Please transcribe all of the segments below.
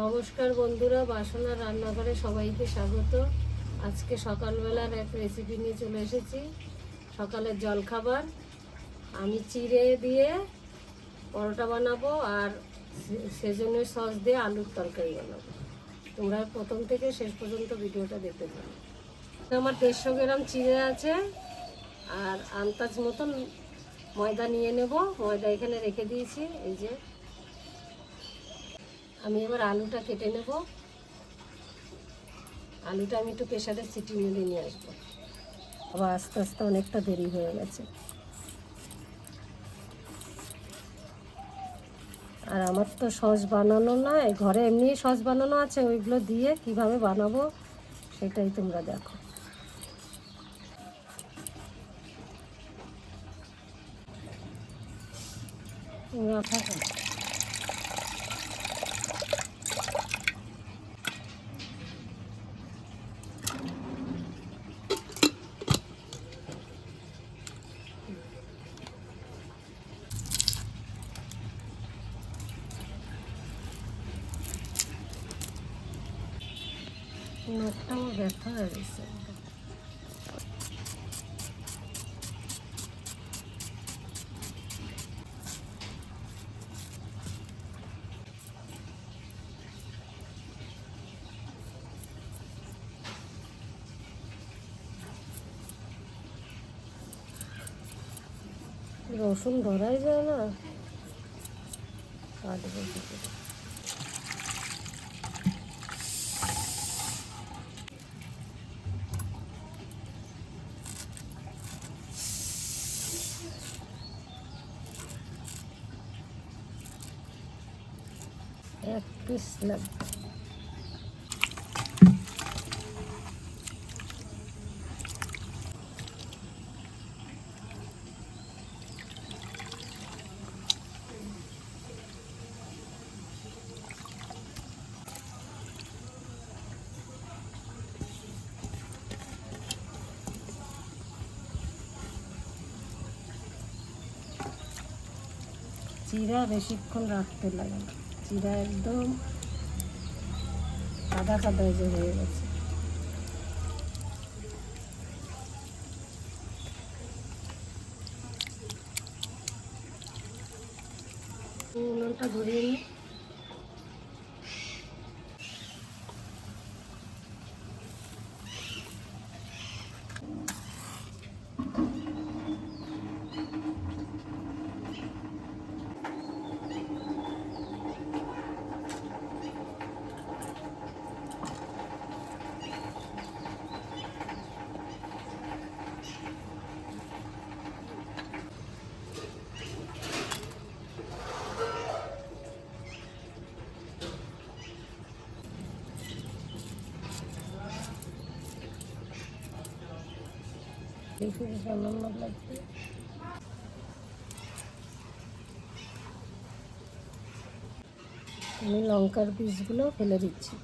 নমস্কার বন্ধুরা বাসনা রান্নাঘরে সবাইকে স্বাগত। আজকে সকালবেলার এক রেসিপি নিয়ে চলে এসেছি। সকালের জলখাবার। আমি চিড়ে দিয়ে পরোটা বানাবো আর সেজনের সস দিয়ে আলুর তরকারি বানাবো। তোমরা প্রথম থেকে শেষ পর্যন্ত ভিডিওটা দেখতে পারো আমার দেড়শো গ্রাম চিড়ে আছে আর আন্দাজ মতন ময়দা নিয়ে নেব। ময়দা এখানে রেখে দিয়েছি। এই যে আমি এবার আলুটা কেটে নেব। আলুটা আমি একটু প্রেশারের সিটি মেরে নিয়ে আসব। আবার আস্তে আস্তে অনেকটা দেরি হয়ে গেছে। আর আমার তো সস বানানো নয়, ঘরে এমনি সস বানানো আছে, ওইগুলো দিয়ে কীভাবে বানাবো সেটাই তোমরা দেখো। তোমরা থাকো নখটা আমার ব্যথা হয়ে গেছে রসুন ধরাই যায় না কাটবো কি করে? এক পিস লাগবে চিরা বেশিক্ষণ রাখতে লাগে না। চিরা একদম কাদা কাদা যে হয়ে গেছে। উনুনটা ধরিয়ে নিই দেখি সামান্য লাগবে আমি লঙ্কার পিসগুলো ফেলে দিচ্ছি।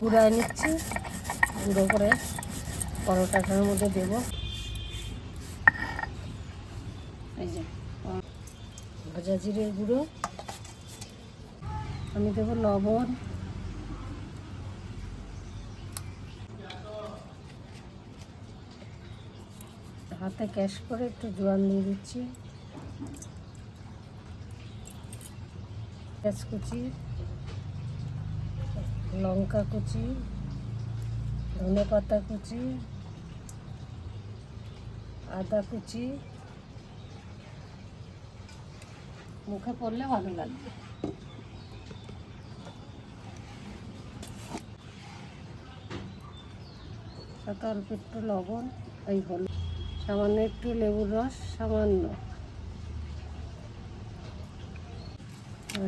গুঁড়ায় নিচ্ছি। গুঁড়ো করে পরোটাটার মধ্যে দেব। এই যে, ভাজা জিরের গুঁড়ো। আমি দেবো লবণ। হাতে ক্যাশ করে একটু জোয়ান দিয়ে দিচ্ছি। পেঁয়াজ কুচি, লঙ্কা কুচি ধনে পাতা কুচি আদা কুচি। মুখে পড়লে ভালো লাগবে। সাথে অল্প একটু লবণ, এই হল। সামান্য একটু লেবুর রস, সামান্য।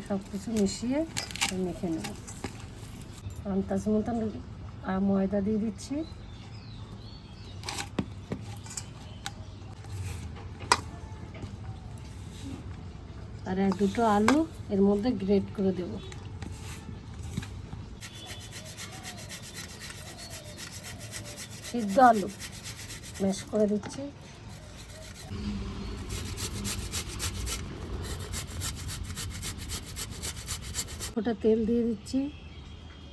সব কিছু মিশিয়ে মেখে নেব। আন্দাজ মতন ময়দা দিয়ে দিচ্ছি। আর এক দুটো আলু এর মধ্যে গ্রেট করে দেব। সিদ্ধ আলু। ম্যাশ করে দিচ্ছি। ওটা তেল দিয়ে দিচ্ছি,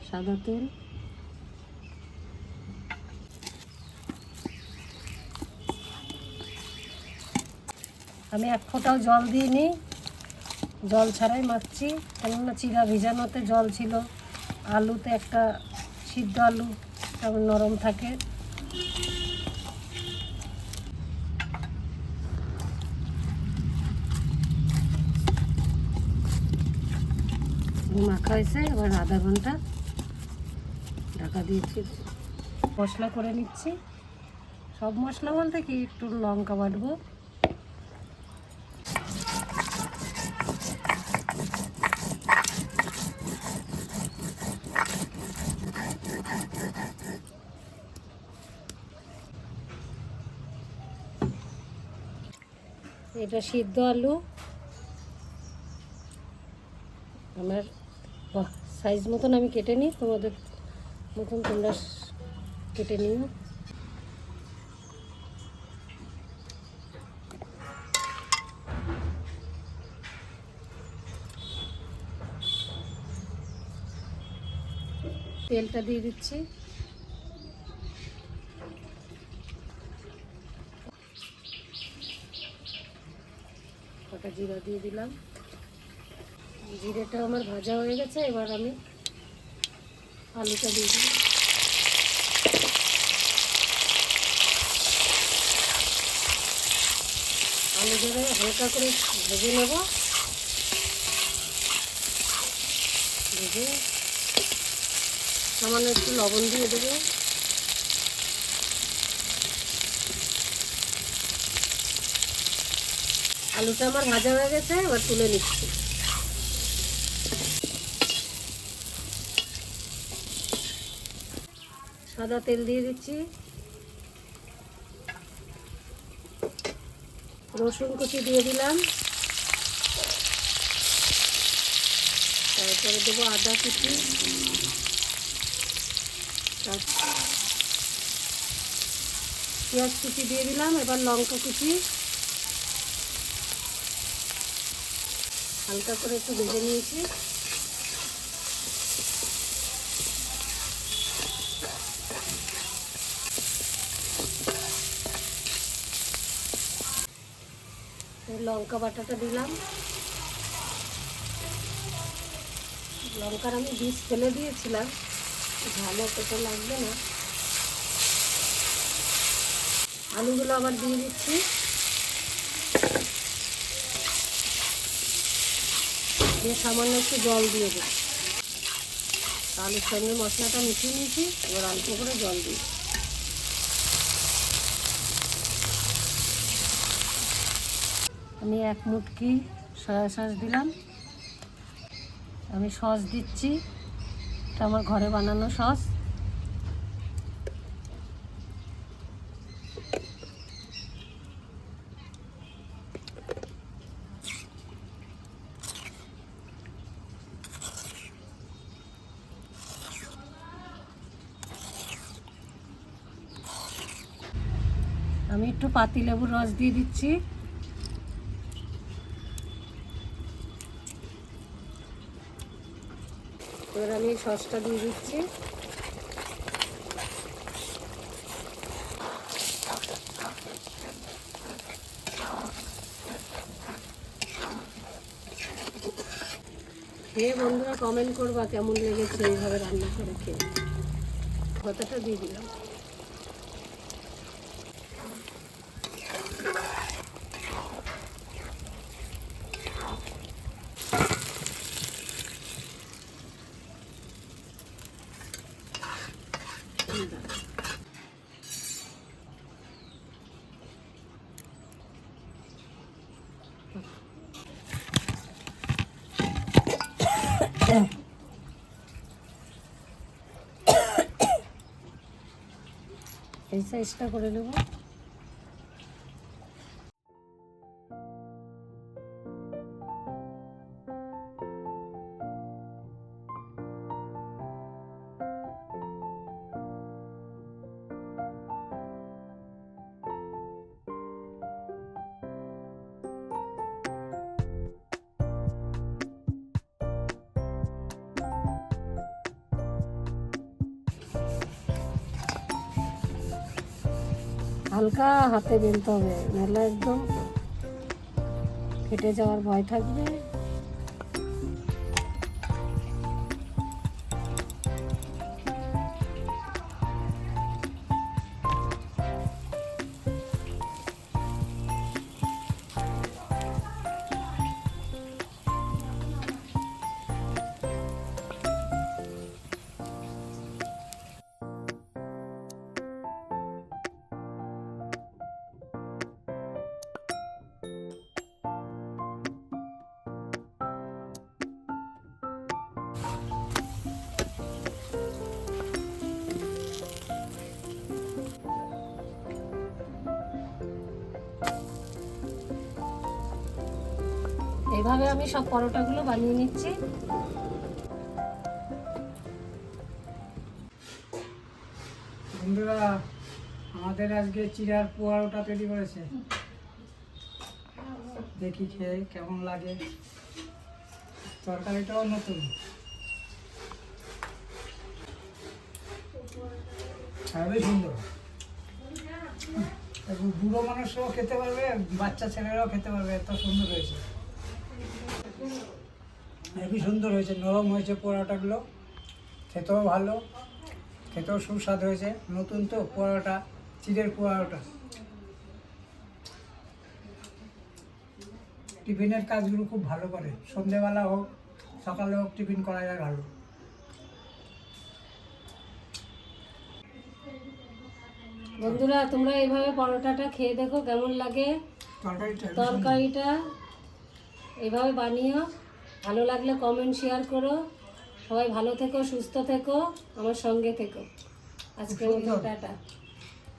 সাদা তেল। আমি এক ফোঁটাও জল দিইনি। জল ছাড়াই মাখছি, কেননা চিরা ভিজানোতে জল ছিল। আলুতে একটা সিদ্ধ আলু, কেমন নরম থাকে। মাখা হয়েছে, এবার আধা ঘণ্টা ঢাকা দিয়েছি মশলা করে নিচ্ছি। সব মশলা বলতে কি, একটু লঙ্কা বাটবো। এটা সিদ্ধ আলু। আমার সাইজ মতন আমি কেটে নিই, তোমাদের মতন তোমরা কেটে নিও। তেলটা দিয়ে দিচ্ছি। কটা জিরা দিয়ে দিলাম। জিরেটা আমার ভাজা হয়ে গেছে, এবার আমি আলুটা দিয়ে দিই আলু ধরে হালকা করে ভেজে নেব। ভেজে সামান্য একটু লবণ দিয়ে দেবো। আলুটা আমার ভাজা হয়ে গেছে, এবার তুলে নিচ্ছি। সাদা তেল দিয়ে দিচ্ছি। রসুন কুচি দিয়ে দিলাম। তারপরে দেবো আদা কুচি। পেঁয়াজ কুচি দিয়ে দিলাম, এবার লঙ্কা কুচি। হালকা করে একটু ভেজে নিয়েছি। লঙ্কা বাটাটা দিলাম। লঙ্কার আমি বীজ ফেলে দিয়েছিলাম। ঝাল অতটা লাগবে না। আলুগুলো আবার দিয়ে দিচ্ছি। দিয়ে সামান্য একটু জল দিয়ে দেবো আলুর সঙ্গে মশলাটা মিশিয়ে নিয়েছি, এবার অল্প করে জল দিই। আমি এক মুটকি সয়া সস দিলাম। আমি সস দিচ্ছি। এটা আমার ঘরে বানানো সস। একটু পাতি লেবুর রস দিয়ে দিচ্ছি। এবার আমি সসটা দিয়ে দিচ্ছি। খেয়ে বন্ধুরা কমেন্ট করবা কেমন লেগেছে এইভাবে রান্না করে খেয়ে। কতটা দিয়ে দিলাম। এই সাইজটা করে নেব হালকা হাতে বেলতে হবে নাহলে একদম ফেটে যাওয়ার ভয় থাকবে। এইভাবে আমি সব পরোটাগুলো বানিয়ে নিচ্ছি। বন্ধুরা, আমাদের আজকে চিড়ার পোয়ারোটা তৈরি করেছে। দেখি খেয়ে কেমন লাগে। তরকারিটাও নতুন। খুবই সুন্দর। বুড়ো মানুষরাও খেতে পারবে, বাচ্চা ছেলেরাও খেতে পারবে, এত সুন্দর হয়েছে। হেবি সুন্দর হয়েছে নরম হয়েছে পোড়াটাগুলো খেতেও ভালো খেতেও সুস্বাদ হয়েছে। নতুন তো পোড়াটা চিড়ের পোড়াটা টিফিনের কাজগুলো খুব ভালো করে। সন্ধেবেলা হোক সকালে হোক টিফিন করা যায় ভালো। বন্ধুরা তোমরা এইভাবে পরোটাটা খেয়ে দেখো কেমন লাগে। তরকারিটা এইভাবে বানিও। ভালো লাগলে কমেন্ট শেয়ার করো। সবাই ভালো থেকো সুস্থ থেকো আমার সঙ্গে থেকো। আজকে মতো টাটা।